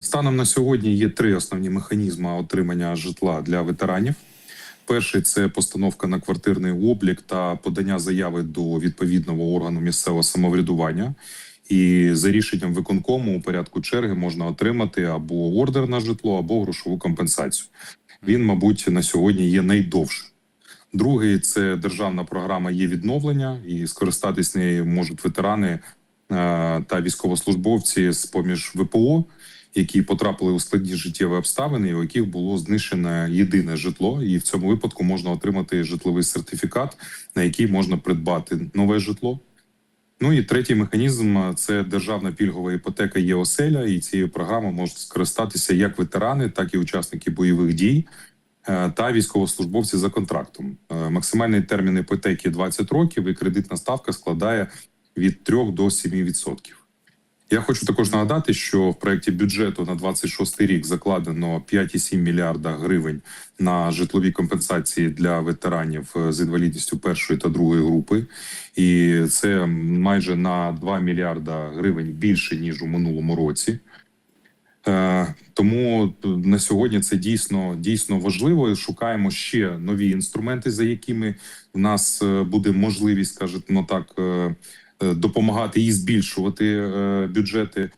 Станом на сьогодні є три основні механізми отримання житла для ветеранів. Перший це постановка на квартирний облік та подання заяви до відповідного органу місцевого самоврядування. І за рішенням виконкому у порядку черги можна отримати або ордер на житло, або грошову компенсацію. Він, мабуть, на сьогодні є найдовшим. Другий це державна програма є відновлення, і скористатись нею можуть ветерани е, та військовослужбовці з поміж ВПО, які потрапили у складні життєві обставини, у яких було знищене єдине житло, і в цьому випадку можна отримати житловий сертифікат, на який можна придбати нове житло. Ну і третій механізм це державна пільгова іпотека є оселя, і цією програмою можуть скористатися як ветерани, так і учасники бойових дій е, та військовослужбовці за контрактом. Е, Максимальний термін іпотеки 20 років, і кредитна ставка складає від 3 до 7%. Я хочу також нагадати, що в проєкті бюджету на 26 рік закладено 5,7 мільярда гривень на житлові компенсації для ветеранів е, з інвалідністю першої та другої групи, і це майже на 2 мільярда гривень більше ніж у минулому році. Е, Тому на сьогодні це дійсно дійсно важливо. Шукаємо ще нові інструменти, за якими в нас е, буде можливість, скажімо так, допомагати і збільшувати е, бюджети